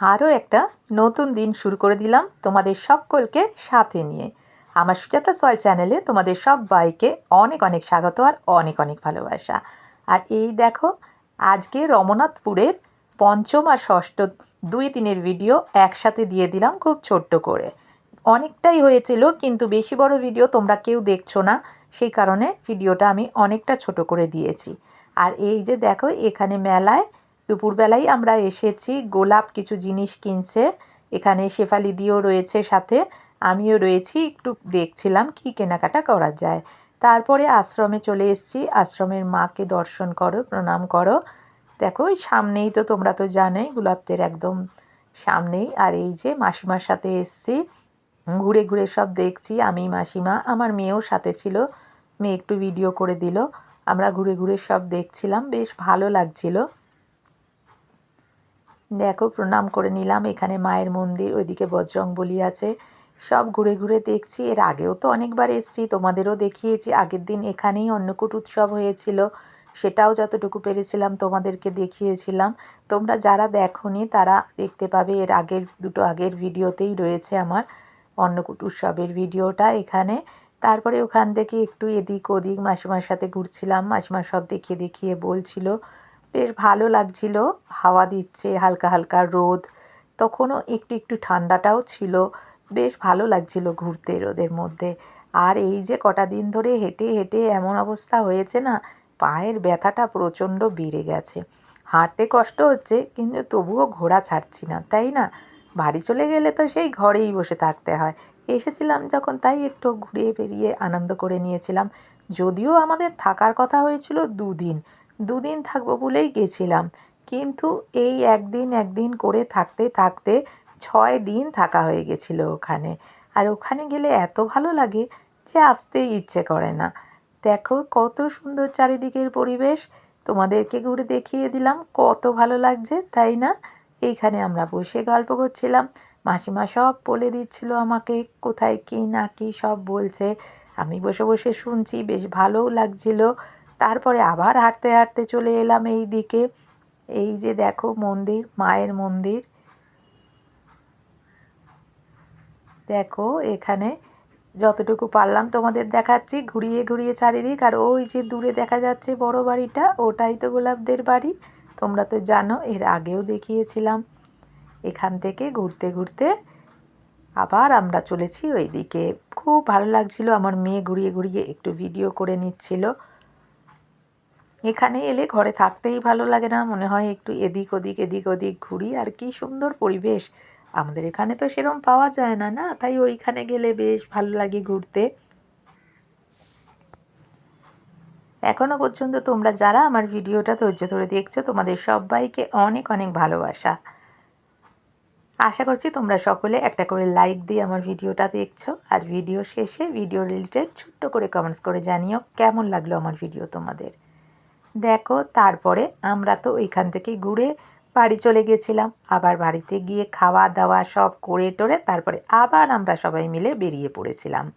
আরও একটা নতুন দিন শুরু করে দিলাম তোমাদের সকলকে সাথে নিয়ে। আমার সুজাতা সয়েল চ্যানেলে তোমাদের সব বাইকে অনেক অনেক স্বাগত আর অনেক অনেক ভালোবাসা। আর এই দেখো, আজকে রমনাথপুরের পঞ্চম আর ষষ্ঠ দুই দিনের ভিডিও একসাথে দিয়ে দিলাম খুব ছোট্ট করে। অনেকটাই হয়েছিল, কিন্তু বেশি বড় ভিডিও তোমরা কেউ দেখছ না, সেই কারণে ভিডিওটা আমি অনেকটা ছোট করে দিয়েছি। আর এই যে দেখো, এখানে মেলায় দুপুরবেলায় আমরা এসেছি, গোলাপ কিছু জিনিস কিনছে। এখানে শেফালি দিও রয়েছে সাথে, আমিও রয়েছি, একটু দেখছিলাম কি কেনাকাটা করা যায়। তারপরে আশ্রমে চলে এসেছি, আশ্রমের মাকে দর্শন করো, প্রণাম করো। দেখো, ওই সামনেই তো তোমরা তো জানোই, গোলাপদের একদম সামনেই। আর এই যে মাসিমার সাথে এসছি, ঘুরে ঘুরে সব দেখছি, আমি, মাসিমা, আমার মেয়েও সাথে ছিল, মেয়ে একটু ভিডিও করে দিল। আমরা ঘুরে ঘুরে সব দেখছিলাম, বেশ ভালো লাগছিল। দেখো, প্রণাম করে নিলাম। এখানে মায়ের মন্দির, ওইদিকে বজরং বলি আছে। সব ঘুরে ঘুরে দেখছি। এর আগেও তো অনেকবার এসছি, তোমাদেরও দেখিয়েছি। আগের দিন এখানেই অন্নকূট উৎসব হয়েছিল। সেটাও যতটুকু পেরেছিলাম তোমাদেরকে দেখিয়েছিলাম। তোমরা যারা দেখোনি, তারা দেখতে পাবে এর আগের, দুটো আগের ভিডিওতেই রয়েছে আমার অন্নকূট উৎসবের ভিডিওটা এখানে। তারপরে ওখান থেকে একটু এদিক ওদিক মাসিমার সাথে ঘুরছিলাম। মাসিমা সব দেখিয়ে দেখিয়ে বলছিল বেশ ভালো লাগছিল। হাওয়া দিচ্ছে, হালকা হালকা রোদ। তখনও একটু একটু ঠান্ডাটাও ছিল। বেশ ভালো লাগছিল ঘুরতে রোদের মধ্যে। আর এই যে কটা দিন ধরে হেঁটে হেঁটে এমন অবস্থা হয়েছে না, পায়ের ব্যথাটা প্রচণ্ড বেড়ে গেছে। হাঁটতে কষ্ট হচ্ছে, কিন্তু তবুও ঘোরা ছাড়ছি না, তাই না? বাড়ি চলে গেলে তো সেই ঘরেই বসে থাকতে হয়। এসেছিলাম যখন, তাই একটু ঘুরিয়ে বেরিয়ে আনন্দ করে নিয়েছিলাম। যদিও আমাদের থাকার কথা হয়েছিল দুদিন। দুদিন থাকব বলেই গেছিলাম। কিন্তু এই একদিন একদিন করে থাকতে থাকতে ছয় দিন থাকা হয়ে গেছিল ওখানে। আর ওখানে গেলে এত ভালো লাগে যে আসতেই ইচ্ছে করে না। দেখো কত সুন্দর চারিদিকের পরিবেশ। তোমাদেরকে ঘুরে দেখিয়ে দিলাম কত ভালো লাগছে, তাই না? এইখানে আমরা বসে গল্প করছিলাম। মাসিমা সব বলে দিচ্ছিল আমাকে কোথায় কী না কী সব বলছে। আমি বসে বসে শুনছি, বেশ ভালোও লাগছিল। তারপরে আবার হাঁটতে হাঁটতে চলে এলাম এই দিকে। এই যে দেখো মন্দির, মায়ের মন্দির। দেখো এখানে যতটুকু পারলাম তোমাদের দেখাচ্ছি। ঘুরিয়ে ঘুরিয়ে চারিদিক। আর ওই যে দূরে দেখা যাচ্ছে বড় বাড়িটা, ওটাই তো গোলাপদের বাড়ি। তোমরা তো জানো, এর আগেও দেখিয়েছিলাম। এখান থেকে ঘুরতে ঘুরতে আবার আমরা চলেছি ওই দিকে খুব ভালো লাগছিল। আমার মেয়ে ঘুরিয়ে ঘুরিয়ে একটু ভিডিও করে নিচ্ছিল। এখানে এলে ঘরে থাকতেই ভালো লাগে না। মনে হয় একটু এদিক ওদিক এদিক ওদিক ঘুরি আর কি সুন্দর পরিবেশ। আমাদের এখানে তো সেরম পাওয়া যায় না না? তাই ওইখানে গেলে বেশ ভালো লাগে ঘুরতে। এখনও পর্যন্ত তোমরা যারা আমার ভিডিওটা ধৈর্য ধরে দেখছ, তোমাদের সবাইকে অনেক অনেক ভালোবাসা। আশা করছি তোমরা সকলে একটা করে লাইক দিয়ে আমার ভিডিওটা দেখছ। আর ভিডিও শেষে, ভিডিও রিলেটেড ছোট্ট করে কমেন্টস করে জানিও কেমন লাগল আমার ভিডিও তোমাদের। দেখো, তারপরে আমরা তো ওইখান থেকে ঘুরে বাড়ি চলে গেছিলাম। আবার বাড়িতে গিয়ে খাওয়া দাওয়া সব করে টোরে তারপরে আবার আমরা সবাই মিলে বেরিয়ে পড়েছিলাম।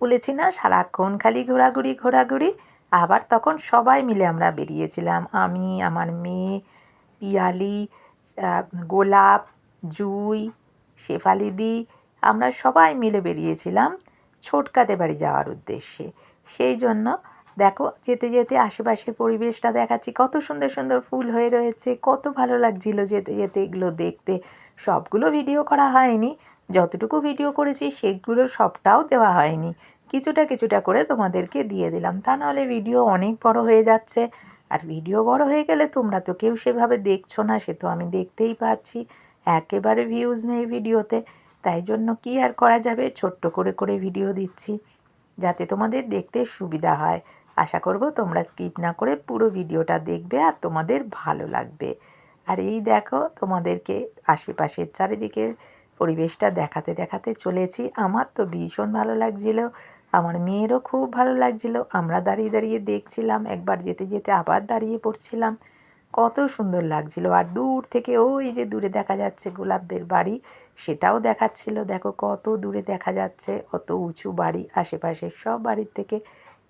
বলেছি না, সারাক্ষণ খালি ঘোরাঘুরি ঘোরাঘুরি। আবার তখন সবাই মিলে আমরা বেরিয়েছিলাম। আমি, আমার মেয়ে, পিয়ালি গোলাপ, জুই, শেফালিদি, আমরা সবাই মিলে বেরিয়েছিলাম ছোটকাতে বাড়ি যাওয়ার উদ্দেশ্যে। সেই জন্য দেখো, যেতে যেতে আশেপাশের পরিবেশটা দেখাচ্ছি। কত সুন্দর সুন্দর ফুল হয়ে রয়েছে, কত ভালো লাগছিল যেতে যেতে এগুলো দেখতে। সবগুলো ভিডিও করা হয়নি, যতটুকু ভিডিও করেছি সেগুলো সবটাও দেওয়া হয়নি। কিছুটা কিছুটা করে তোমাদেরকে দিয়ে দিলাম। তা নাহলে ভিডিও অনেক বড় হয়ে যাচ্ছে। আর ভিডিও বড় হয়ে গেলে তোমরা তো কেউ সেভাবে দেখছ না, সে তো আমি দেখতেই পারছি। একেবারে ভিউজ নেই ভিডিওতে তাই জন্য কি আর করা যাবে? ছোট্ট করে করে ভিডিও দিচ্ছি, যাতে তোমাদের দেখতে সুবিধা হয়। আশা করব তোমরা স্কিপ না করে পুরো ভিডিওটা দেখবে আর তোমাদের ভালো লাগবে। আর এই দেখো তোমাদেরকে আশেপাশের চারিদিকের পরিবেশটা দেখাতে দেখাতে চলেছি। আমার তো ভীষণ ভালো লাগছিল, আমার মেয়েরও খুব ভালো লাগছিল। আমরা দাঁড়িয়ে দাঁড়িয়ে দেখছিলাম, একবার যেতে যেতে আবার দাঁড়িয়ে পড়ছিলাম। কত সুন্দর লাগছিল। আর দূর থেকে ওই যে দূরে দেখা যাচ্ছে গোলাপদের বাড়ি, সেটাও দেখাচ্ছিল। দেখো কত দূরে দেখা যাচ্ছে অত উঁচু বাড়ি, আশেপাশের সব বাড়ির থেকে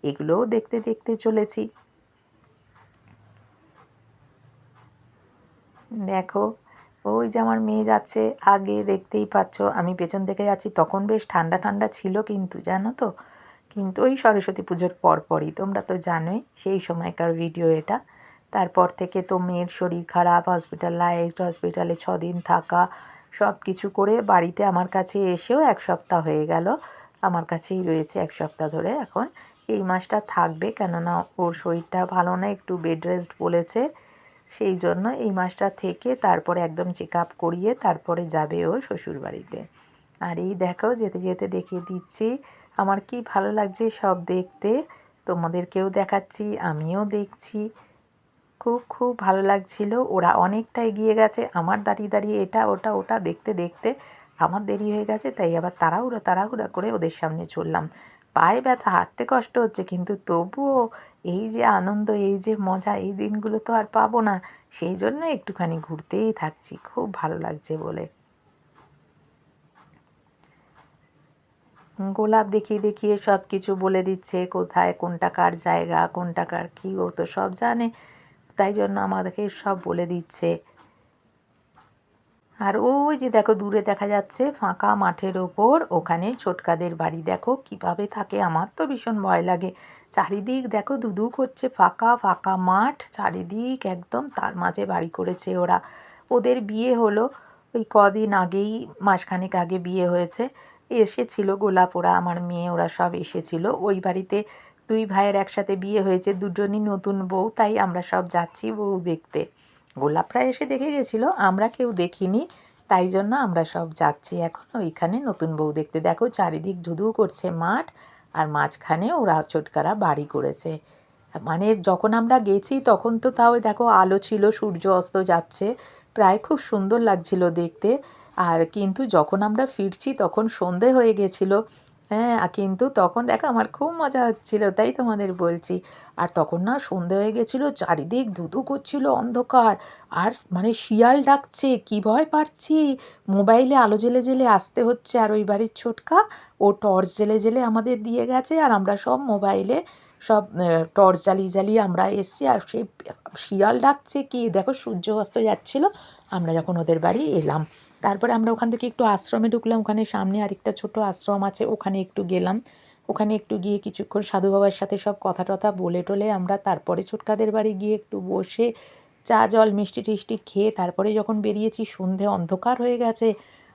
এগুলোও দেখতে দেখতে চলেছি। দেখো, ওই যে আমার মেয়ে যাচ্ছে, আগে দেখতেই পাচ্ছ, আমি পেছন থেকে যাচ্ছি, তখন বেশ ঠান্ডা ঠান্ডা ছিল কিন্তু, জানো তো? কিন্তু ওই সরস্বতী পুজোর পরপরই, তোমরা তো জানোই, সেই সময়কার ভিডিও এটা। তারপর থেকে তো মেয়ের শরীর খারাপ হসপিটালাইজড হসপিটালে ছদিন থাকা সব কিছু করে বাড়িতে আমার কাছে এসেও এক সপ্তাহ হয়ে গেল। আমার কাছেই রয়েছে এক সপ্তাহ ধরে এখন। এই মাসটা থাকবে। কেননা ওর শরীরটা ভালো না, একটু বেড রেস্ট বলেছে। সেই জন্য এই মাসটা থেকে তারপরে একদম চেক আপ করিয়ে তারপরে যাবে ও শ্বশুরবাড়িতে। আর এই দেখো যেতে যেতে দেখিয়ে দিচ্ছি, আমার কি ভালো লাগছে সব দেখতে। তোমাদেরকেও দেখাচ্ছি, আমিও দেখছি। খুব খুব ভালো লাগছিল। ওরা অনেকটা এগিয়ে গেছে। আমার দাঁড়িয়ে দাঁড়িয়ে এটা, ওটা ওটা দেখতে দেখতে আমার দেরি হয়ে গেছে, তাই আবার তাড়াহুড়ো, তাড়াহুড়া করে ওদের সামনে চললাম। পায়ে ব্যথা, হাঁটতে কষ্ট হচ্ছে, কিন্তু তবুও এই যে আনন্দ, এই যে মজা, এই দিনগুলো তো আর পাবো না। সেই জন্য একটুখানি ঘুরতেই থাকছি, খুব ভালো লাগছে বলে। গোলাপ দেখিয়ে দেখিয়ে সব কিছু বলে দিচ্ছে, কোথায় কোনটা কার জায়গা, কোনটা কার কী, ও তো সব জানে, তাই জন্য আমাদেরকে সব বলে দিচ্ছে। আর ওই যে দেখো, দূরে দেখা যাচ্ছে ফাঁকা মাঠের ওপর। ওখানে ছোটকাদের বাড়ি। দেখো কীভাবে থাকে, আমার তো ভীষণ ভয় লাগে। চারিদিক দেখো দুদু করছে ফাঁকা ফাঁকা মাঠ। চারিদিক একদম তার মাঝে বাড়ি করেছে ওরা। ওদের বিয়ে হলো ওই কদিন আগেই, মাসখানেক আগে বিয়ে হয়েছে। এসেছিল গোলাপ ওরা, আমার মেয়ে, ওরা সব এসেছিল। ওই বাড়িতে দুই ভাইয়ের একসাথে বিয়ে হয়েছে, দুজনই নতুন বউ, তাই আমরা সব যাচ্ছি বউ দেখতে। গোলাপরা এসে দেখে গেছিল, আমরা কেউ দেখিনি, তাই জন্য আমরা সব যাচ্ছি এখন। ওইখানে নতুন বউ দেখতে। দেখো, চারিদিক ধুধু করছে মাঠ, আর মাঝখানে ওরা ছোটকারা বাড়ি করেছে। মানে যখন আমরা গেছি, তখন তো তাও দেখো আলো ছিল, সূর্য অস্ত যাচ্ছে, প্রায় খুব সুন্দর লাগছিল দেখতে। আর কিন্তু যখন আমরা ফিরছি, তখন সন্ধে হয়ে গেছিল হ্যাঁ কিন্তু তখন দেখো আমার খুব মজা হচ্ছিল, তাই তোমাদের বলছি। আর তখন না সন্ধে হয়ে গেছিল, চারিদিক ধুধু করছিল, অন্ধকার। আর মানে শিয়াল ডাকছে, কী ভয় পাচ্ছি? মোবাইলে আলো জেলে জেলে আসতে হচ্ছে, আর ওই বাড়ির ছোটকা, ও টর্চ জেলে জেলে আমাদের দিয়ে গেছে, আর আমরা সব মোবাইলে সব টর্চ জ্বালিয়ে জ্বালিয়ে আমরা এসছি, আর সেই শিয়াল ডাকছে, কি দেখো সূর্য অস্ত যাচ্ছিল আমরা যখন ওদের বাড়ি এলাম। তারপরে আমরা ওখান থেকে একটু আশ্রমে ঢুকলাম, ওখানে সামনে আরেকটা ছোট আশ্রম আছে, ওখানে একটু গেলাম। ওখানে একটু গিয়ে কিছুক্ষণ সাধু বাবার সাথে সব কথা টথা বলে টলে আমরা তারপরে ছোটকাদের বাড়ি গিয়ে একটু বসে চা, জল, মিষ্টি টিষ্টি খেয়ে তারপরে যখন বেরিয়েছি সন্ধে অন্ধকার হয়ে গেছে।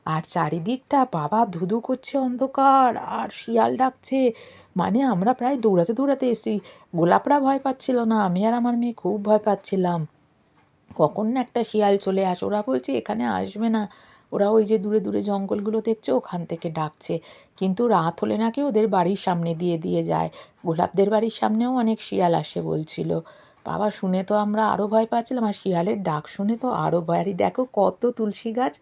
আর চারিদিকটা, বাবা ধুধু করছে অন্ধকার, আর শিয়াল ডাকছে। মানে আমরা প্রায় দৌড়াতে দৌড়াতে এসি গোলাপরা ভয় পাচ্ছিল না, আমি আর আমার মেয়ে খুব ভয় পাচ্ছিলাম। কখন না একটা শিয়াল চলে আস। ওরা বলছে, এখানে আসবে না। ওরা ওই যে দূরে দূরে জঙ্গলগুলো দেখছে, ওখান থেকে ডাকছে। কিন্তু রাত হলে নাকি ওদের বাড়ির সামনে দিয়ে দিয়ে যায়। গোলাপদের বাড়ির সামনেও অনেক শিয়াল আসে বলছিল। বাবা, শুনে তো আমরা আরও ভয় পাচ্ছিলাম। আর শিয়ালের ডাক শুনে তো আরও ভয়। আর দেখো কত তুলসী গাছ।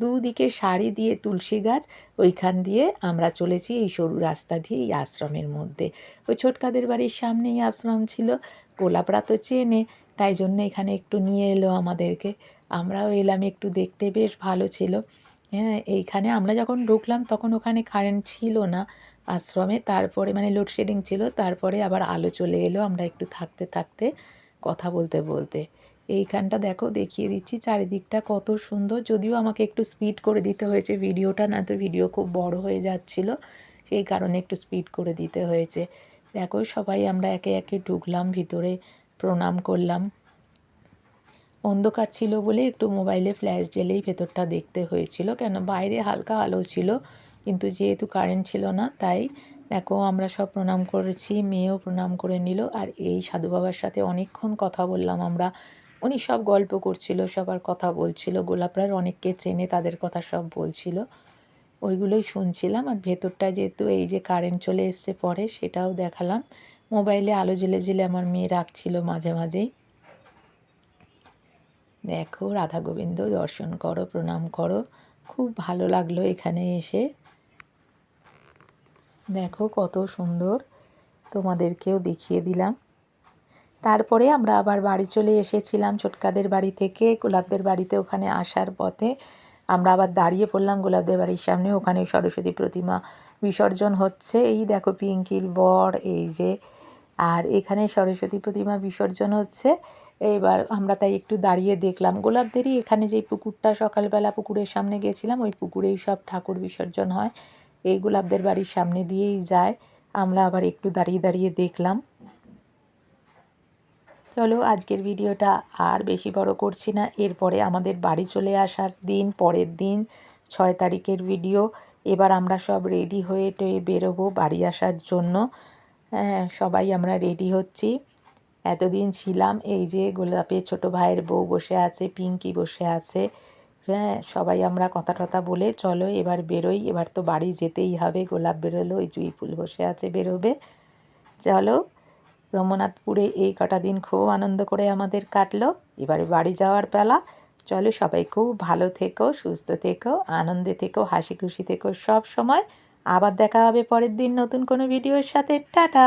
দুদিকে শাড়ি দিয়ে তুলসী গাছ। ওইখান দিয়ে আমরা চলেছি এই সরু রাস্তা দিয়ে, এই আশ্রমের মধ্যে। ওই ছোটকাদের বাড়ির সামনেই আশ্রম ছিল। গোলাপরা তো চেনে। তাই জন্য এখানে একটু নিয়ে এলো আমাদেরকে। আমরাও এলাম, একটু দেখতে বেশ ভালো ছিল। হ্যাঁ এইখানে আমরা যখন ঢুকলাম তখন ওখানে কারেন্ট ছিল না আশ্রমে, তারপরে মানে লোডশেডিং ছিল, তারপরে আবার আলো চলে এলো আমরা একটু থাকতে থাকতে, কথা বলতে বলতে। এইখানটা দেখো, দেখিয়ে দিচ্ছি চারিদিকটা কত সুন্দর। যদিও আমাকে একটু স্পিড করে দিতে হয়েছে, ভিডিওটা না তো ভিডিও খুব বড় হয়ে যাচ্ছিল, সেই কারণে একটু স্পিড করে দিতে হয়েছে। দেখো সবাই আমরা একে একে ঢুকলাম, ভিতরে প্রণাম করলাম। অন্ধকার ছিল বলে একটু মোবাইলে ফ্ল্যাশ জেলেই ভেতরটা দেখতে হয়েছিল। কেন? বাইরে হালকা আলো ছিল, কিন্তু যেহেতু কারেন্ট ছিল না, তাই দেখো আমরা সব প্রণাম করেছি, মেয়েও প্রণাম করে নিল। আর এই সাধু বাবার সাথে অনেকক্ষণ কথা বললাম আমরা। উনি সব গল্প করছিল, সবার কথা বলছিল, গোলাপরার অনেককে চেনে তাদের কথা সব বলছিল। ওইগুলোই শুনছিলাম। আর ভেতরটা যেহেতু এই যে কারেন্ট চলে এসছে পরে, সেটাও দেখালাম। মোবাইলে আলো জেলে জেলে আমার মেয়ে রাখছিল মাঝে মাঝেই। দেখো, রাধা গোবিন্দ, দর্শন করো, প্রণাম করো। খুব ভালো লাগল এখানে এসে। দেখো, কত সুন্দর তোমাদেরকেও দেখিয়ে দিলাম। তারপরে আমরা আবার বাড়ি চলে এসেছিলাম ছোটকাদের বাড়ি থেকে, গোলাপদের বাড়িতে ওখানে আসার পথে। আমরা আবার দাঁড়িয়ে পড়লাম গোলাপদের বাড়ির সামনে, ওখানে সরস্বতী প্রতিমা বিসর্জন হচ্ছে। এই দেখো পিঙ্কির বর, এই যে। আর এখানে সরস্বতী প্রতিমা বিসর্জন হচ্ছে। এবার আমরা তাই একটু দাঁড়িয়ে দেখলাম। গোলাপদেরই এখানে যে পুকুরটা সকালবেলা পুকুরের সামনে গেছিলাম, ওই পুকুরেই সব ঠাকুর বিসর্জন হয়। এই গোলাপদের বাড়ির সামনে দিয়েই যায়। আমরা আবার একটু দাঁড়িয়ে দাঁড়িয়ে দেখলাম। চলো, আজকের ভিডিওটা আর বেশি বড় করছি না। এরপরে আমাদের বাড়ি চলে আসার দিন, পরের দিন ছয় তারিখের ভিডিও এবার আমরা সব রেডি হয়ে টয়ে বেরোবো বাড়ি আসার জন্য। হ্যাঁ সবাই আমরা রেডি হচ্ছি। এতদিন ছিলাম, এই যে গোলাপের ছোট ভাইয়ের বউ বসে আছে, পিঙ্কি বসে আছে। হ্যাঁ সবাই আমরা কথা টথা বলে চলো এবার বেরোই। এবার তো বাড়ি যেতেই হবে, গোলাপ বেরোলো ওই জুই ফুল বসে আছে বেরোবে। চলো, রমনাথপুরে এই কটা দিন খুব আনন্দ করে আমাদের কাটলো। এবারে বাড়ি যাওয়ার বেলা চলো সবাই খুব ভালো থেকো, সুস্থ থেকো, আনন্দে থেকো, হাসি খুশি থেকো সব সময়। আবার দেখা হবে পরের দিন নতুন কোনো ভিডিওর সাথে। টাটা!